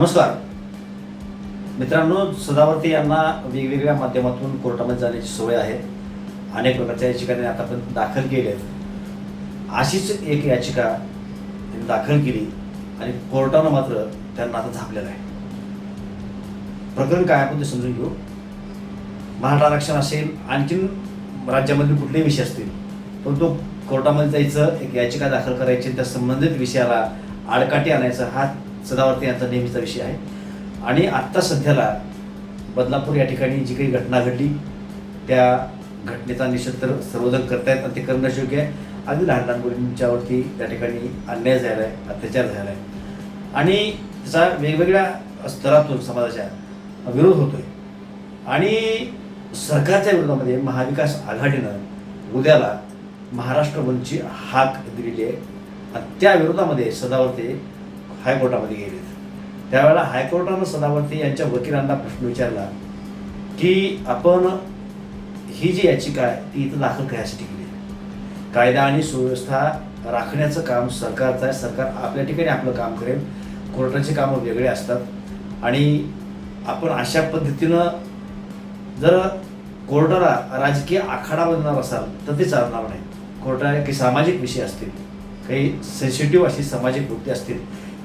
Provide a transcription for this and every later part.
नमस्कार. मित्रांनो सदावर्ती यांना वेगवेगळ्या माध्यमातून कोर्टामध्ये जाण्याची सवय आहे. अनेक प्रकारच्या याचिकांनी आतापर्यंत दाखल केल्या आहेत अशीच एक याचिका त्यांनी दाखल केली आणि कोर्टानं मात्र त्यांना आता झापलेलं आहे. प्रकरण काय आपण ते समजून घेऊ. मराठा आरक्षण असेल आणखीन राज्यामधील कुठलेही विषय असतील पण तो कोर्टामध्ये जायचं एक याचिका दाखल करायची त्या संबंधित विषयाला आडकाठी आणायचा हा सदावर्ती यांचा नेहमीचा विषय आहे. आणि आत्ता सध्याला बदलापूर या ठिकाणी जी काही घटना घडली त्या घटनेचा निषेध तर सर्वजण करतायत आणि ते करणं योग्य आहे. अगदी लहान लहान मुलींच्यावरती त्या ठिकाणी अन्याय झाला आहे अत्याचार झाला आहे आणि त्याचा वेगवेगळ्या स्तरातून समाजाच्या विरोध होतोय. आणि सरकारच्या विरोधामध्ये महाविकास आघाडीनं उद्याला महाराष्ट्र बंदची हाक दिलेली आहे. आणि त्या विरोधामध्ये सदावर्ते हायकोर्टामध्ये गेलेत त्यावेळेला हायकोर्टानं सदावर्ती यांच्या वकिलांना प्रश्न विचारला की आपण ही जी याचिका आहे ती इथं दाखल करण्यासाठी केली कायदा आणि सुव्यवस्था राखण्याचं काम सरकारचं आहे. सरकार आपल्या ठिकाणी आपलं काम करेल. कोर्टाची कामं वेगळे असतात. आणि आपण अशा पद्धतीनं जर कोर्टाला राजकीय आखाडा बनणार असाल तर ते चालणार नाही. कोर्टाला काही सामाजिक विषय असतील काही सेन्सिटिव्ह अशी सामाजिक मुद्दे असतील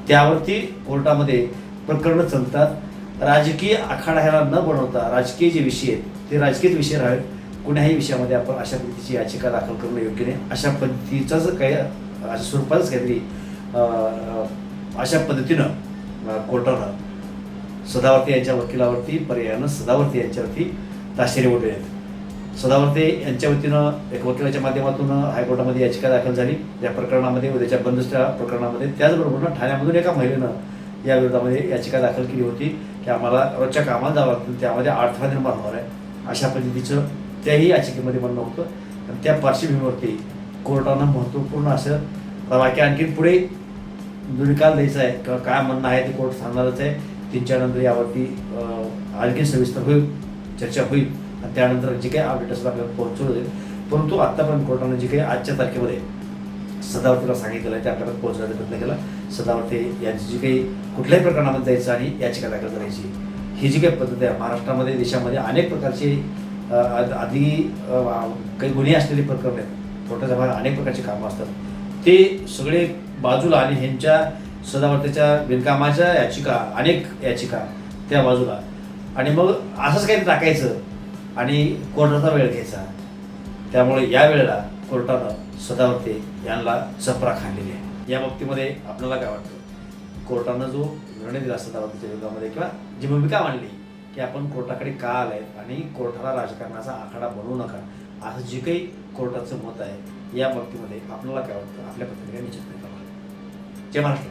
त्यावरती कोर्टामध्ये प्रकरणं चालतात. राजकीय आखाडा ह्याला न बनवता राजकीय जे विषय आहेत ते राजकीय विषय राहील कुण्याही विषयामध्ये आपण अशा पद्धतीची याचिका दाखल करणं योग्य नाही. अशा पद्धतीचाच काही अशा स्वरूपातच काहीतरी अशा पद्धतीनं कोर्टानं सदावर्ती यांच्या वकिलावरती पर्यायानं सदावर्ती यांच्यावरती ताशेरे ओढले आहेत. सदावर्ते यांच्या वतीनं एक वकिलाच्या माध्यमातून हायकोर्टामध्ये याचिका दाखल झाली. या प्रकरणामध्ये उद्याच्या बंदुस्त्या प्रकरणामध्ये त्याचबरोबर ठाण्यामधून एका महिलेनं या विरोधामध्ये याचिका दाखल केली होती की आम्हाला रोजच्या कामाला जावं लागतं त्यामध्ये अडथळा निर्माण होणार आहे. अशा पद्धतीचं त्याही याचिकेमध्ये म्हणणं होतं. आणि त्या पार्श्वभूमीवरती कोर्टानं महत्त्वपूर्ण असं बाकी आणखी पुढे निकाल द्यायचा आहे किंवा काय म्हणणं आहे ते कोर्ट सांगणारच आहे. तीनच्या नंतर यावरती आणखी सविस्तर होईल चर्चा होईल. त्यानंतर जे काही अपडेट असतात आपल्याला पोहोचवलं जाईल परंतु आत्तापर्यंत कोर्टानं जे काही आजच्या तारखेमध्ये सदावर्तीला सांगितलेलं आहे ते आपल्याला पोहोचण्याचा प्रयत्न केला. सदावर्ते यांची जी काही कुठल्याही प्रकरणामध्ये जायचं आणि याचिका दाखल करायची ही जी काही पद्धत आहे महाराष्ट्रामध्ये देशामध्ये अनेक प्रकारचे आधी काही गुन्हे असलेली प्रकरण आहेत. कोर्टाच्या बाहेर अनेक प्रकारचे कामं असतात. ते सगळे बाजूला आणि ह्यांच्या सदावर्तेच्या बिनकामाच्या याचिका अनेक याचिका त्या बाजूला. आणि मग असंच काही टाकायचं आणि कोर्टाचा वेळ घ्यायचा. त्यामुळे या वेळेला कोर्टानं सदावर्ते यांना चपरा खाल्लेली आहे. या बाबतीमध्ये आपल्याला काय वाटतं? कोर्टानं जो निर्णय दिला सदावर्तीच्या विरोधामध्ये किंवा जी भूमिका मांडली की आपण कोर्टाकडे का आलाय आणि कोर्टाला राजकारणाचा आखाडा बनवू नका असं जे काही कोर्टाचं मत आहे या बाबतीमध्ये आपल्याला काय वाटतं? आपल्या पत्रिका निश्चित करा जय महाराष्ट्र.